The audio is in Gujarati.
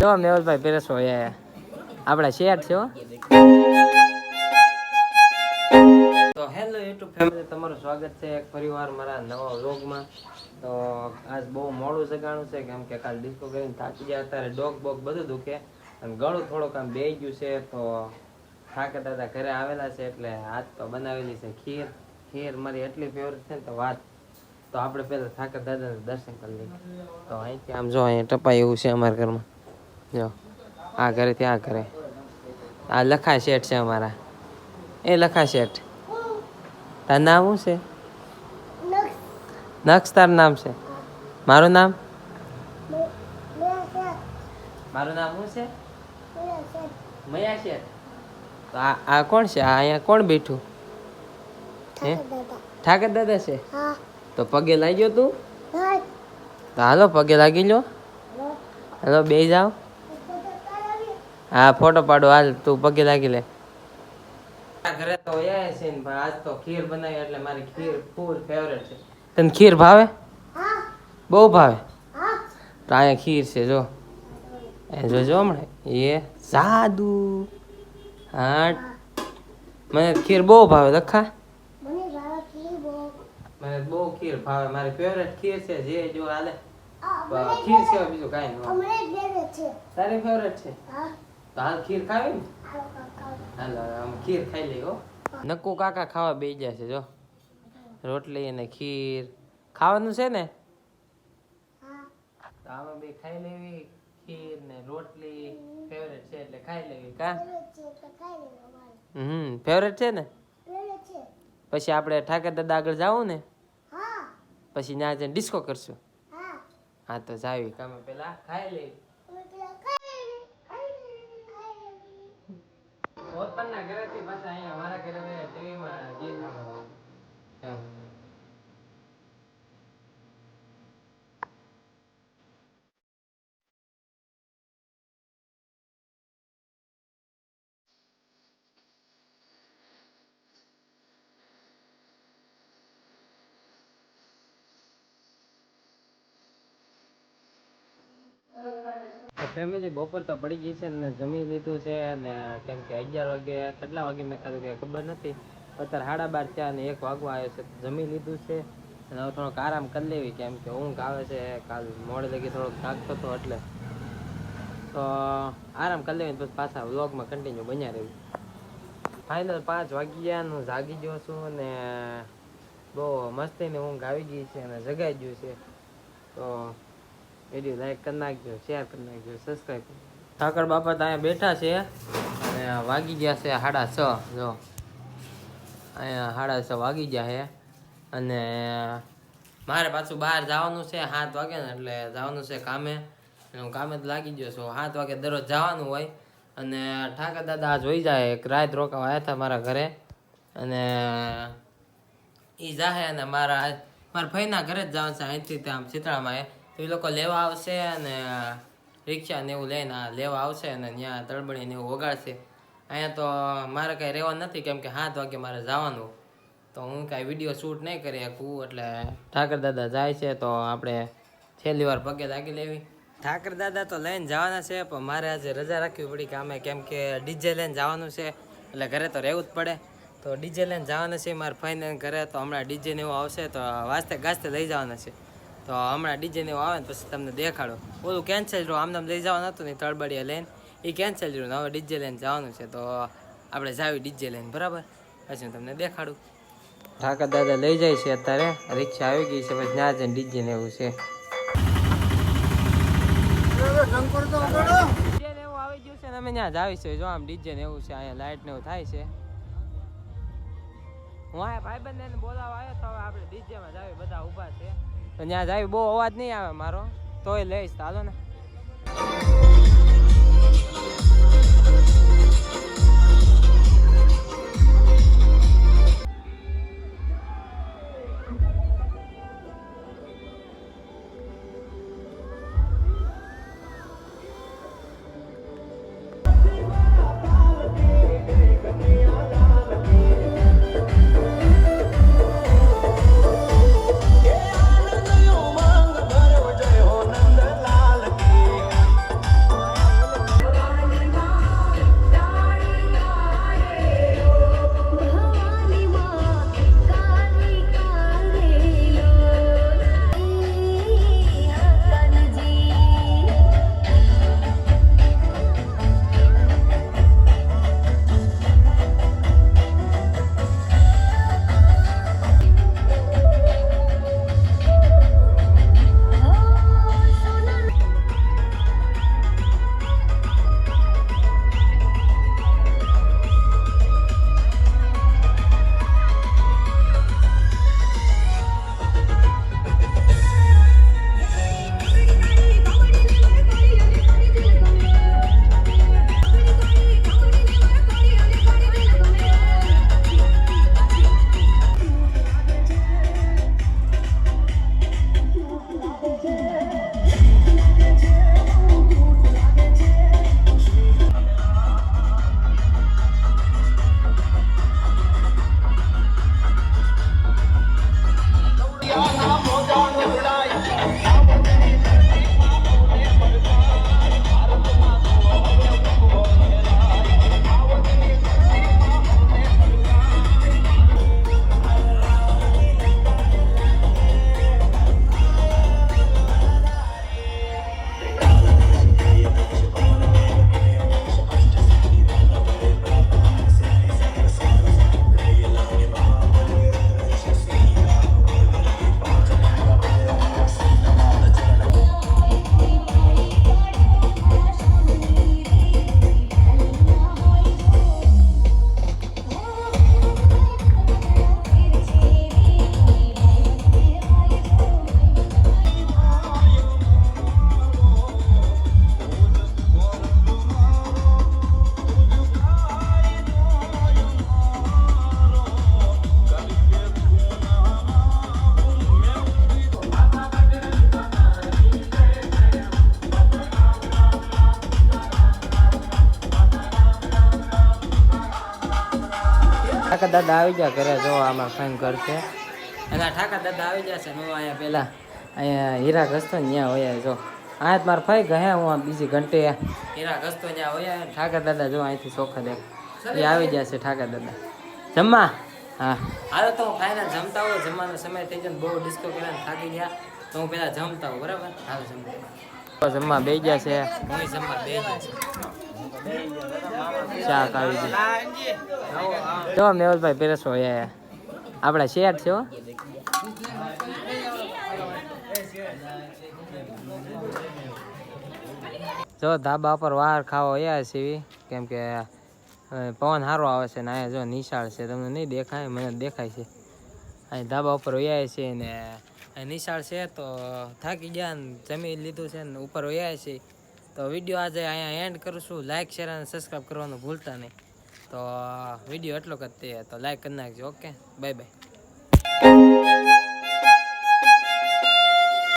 જો મેવલભાઈ પીરસો એ આપણા શેઠ છે હેલો યુટ્યુબ ફેમિલી, તમારું સ્વાગત છે એક ફરીવાર મારા નવા વ્લોગમાં. તો આજ બહુ મોડું સગાણું છે, કેમ કે કાલ ડિસ્કો કરીને થાકી ગયા, અત્યારે ડોગ બોગ બધું દુખે અને ગળું થોડુંક આમ બે ગયું છે, તો થાકે દાદા ઘરે આવેલા છે, એટલે આજ તો બનાવેલી છે, ખીર. ખીર મારી એટલી ફેવરેટ છે ને તો વાત. તો આપણે પહેલાં ઠાકર દાદાને દર્શન કરી લઈએ. તો અહીંથી આમ જો, અહીંયા ટપાઈ એવું છે અમારા ઘરમાં. જો આ ઘરે ત્યાં ઘરે. આ લખા શેઠ છે અમારા. એ લખા શેઠ. તાર નામ શું છે? નક્ષ તારું નામ છે. મારું નામ? મારું નામ શું છે? મયા શેઠ. તો આ આ કોણ છે? આ અહીંયા કોણ બેઠું? હે? ઠાકર દાદા છે? તો પગે લાગ્યો તું? તો હાલો પગે લાગી લો હાલો બે જાઓ. હા ફોટો પાડો. હાલ તું પગે લાગી લે. ઘરે તો યાય છે ને આજ તો ખીર બનાવી એટલે મારી ખીર ફૂલ ફેવરેટ છે. તને ખીર ભાવે? બહુ ભાવે? તો અહીંયા ખીર છે જો. એ જોજો હમણાં. એ સાદુ હા મને ખીર બહુ ભાવે લખા. મને બહુ ખીર ભાવે. મારી ફેવરેટ ખીર છે જે જો હાલે. ખીર સિવાય બીજું કાંઈ ન. તારી ફેવરેટ છે? તો હાલ ખીર ખાવી ને? હાલો આમ ખીર ખાઈ લઈ હો. નક્કુ કાકા ખાવા બે જશે છે જો. રોટલી અને ખીર. ખાવાનું છે ને? તો આમાં બે ખાઈ લેવી ખીર ને રોટલી. ફેવરેટ છે એટલે ખાઈ લેવી કા? હમ ફેવરેટ છે ને? પછી આપણે ઠાકર દાદા આગળ જાવું ને? પછી ત્યાં જઈને ડિસ્કો કરશું. હા. તો જાવી. કામે પેલા ખાઈ લેવી. પોતાના ઘરેથી પાછા અહીંયા અમારા ઘરે ટીવીમાં ગીત ફેમિલી બપોર તો પડી ગઈ છે ને જમી લીધું છે ને કેમ કે અગિયાર વાગે, કેટલા વાગે મેં ખાધું કે ખબર નથી. અત્યારે સાડા બાર થયા અને એક વાગવા આવ્યો છે, જમી લીધું છે. અને હવે થોડોક આરામ કરી લેવી કેમ કે ઊંઘ આવે છે, કાલ મોડે લગી થોડોક થાકતો હતો એટલે. તો આરામ કરી લેવી ને પછી પાછા વ્લોગમાં કન્ટિન્યુ બન્યા રહ્યું ફાઇનલ પાંચ વાગ્યાનું જાગી ગયો છું અને બહુ મસ્તીની ઊંઘ આવી ગઈ છે અને જગાઈ ગયું છે. તો વીડિયો લાઈક કરી નાખજો શેર કરી નાખજો સબસ્ક્રાઈબ ઠાકર બાપા અહીંયા બેઠા છે અને વાગી ગયા છે સાડા છ, જો. અહીંયા સાડા છ વાગી ગયા છે અને મારે પાછું બહાર જવાનું છે સાત વાગે ને એટલે જવાનું છે કામે. હું કામે તો લાગી ગયો છું. સાત વાગે દરરોજ જવાનું હોય. અને ઠાકર દાદા આ જોઈ જાય, એક રાત રોકાવા આવ્યા હતા મારા ઘરે. અને એ જાહે અને મારા મારા ભાઈના ઘરે જ જવાનું છે અહીંથી ત્યાં ચિત્રામાં તો એ લોકો લેવા આવશે અને રિક્ષા ને એવું લઈને લેવા આવશે અને ત્યાં તળબડી ને એવું વગાડશે. અહીંયા તો મારે કાંઈ રહેવાનું નથી, કેમ કે સાત વાગે મારે જવાનું. તો હું કાંઈ વીડિયો શૂટ નહીં કરી શકું, એટલે ઠાકર દાદા જાય છે તો આપણે છેલ્લી વાર પગે લાગી લેવી. ઠાકર દાદા તો લઈને જવાના છે, પણ મારે આજે રજા રાખવી પડી કામે, કેમ કે ડીજે લઈને જવાનું છે, એટલે ઘરે તો રહેવું જ પડે. તો ડીજે લઈને જવાના છે, મારા ફાઈને ઘરે, તો હમણાં ડીજે ને એવું આવશે, તો વાસ્તે ગાસ્તે લઈ જવાના છે. તો હમણાં ડીજે ને એવું આવે ને પછી તમને દેખાડો. ઓલું કેન્સલ રહ્યું આમ નામ લઈ જવાનું હતું ને તળબડિયા લઈને. એ કેન્સલ રહ્યું હવે ડીજે લઈને જવાનું છે તો આપણે જાવી ડીજે લઈને બરાબર? પછી હું તમને દેખાડું. ઠાકર દાદા લઈ જાય છે અત્યારે. રિક્ષા આવી ગઈ છે પછી ત્યાં જઈને ડીજે ને એવું છે. એવું આવી ગયું છે ને અમે ત્યાં જ આવી જો આમ ડીજે ને એવું છે અહીંયા લાઇટ ને એવું થાય છે. હું આ ભાઈબંધ એને બોલાવવા આવ્યો તો હવે આપણે ડીજે માં જાવી બધા ઊભા છે. ત્યાં જાય બહુ અવાજ નહીં આવે મારો. તોય લઈશ ચાલો ને. ઠાકા દાદા આવી ગયા ઘરે, જો આમાં ફાઈન અને આ ઠાકા દાદા આવી ગયા છે, હું અહીંયા પેલા અહીંયા હીરા ઘસતો ને ત્યાં હોય જો. આ મારે ફાઈ ગયા હું બીજી ઘંટે હીરા ઘસતો ત્યાં હોય ઠાકા દાદા જો અહીંથી ચોખ્ખા દેખ. એ આવી ગયા છે ઠાકા દાદા. જમવા? હા. હાલો તો હું ફાઈનલ જમતા હોય જમવાનો સમય થઈ ને બહુ ડિસ્કો કર્યા થાકી ગયા, તો હું પેલા જમતા હોઉં, બરાબર? હાલો જમવા. જમવા બે ગયા છે. હું જમવા બે ગયા છે. શાક આવી ગયું. જો મેવલભાઈ પેરસો એ. આપણા શેઠ છે જો, ધાબા પર વાર ખાવો એ એવી કેમ કે પવન સારો આવે છે ને અહીંયા જો નિશાળ છે. તમને નહીં દેખાય, મને દેખાય છે. અહીં ધાબા ઉપર વયા છે ને નિશાળ છે તો થાકી ગયા ને જમી લીધું છે ને, ઉપર વયા છે. તો વીડિયો આજે અહીંયા એન્ડ કરીશું લાઇક શેર અને સબસ્ક્રાઈબ કરવાનું ભૂલતા નહીં. તો વીડિયો એટલો જ તે, તો લાઈક કરી નાખજો ઓકે બાય બાય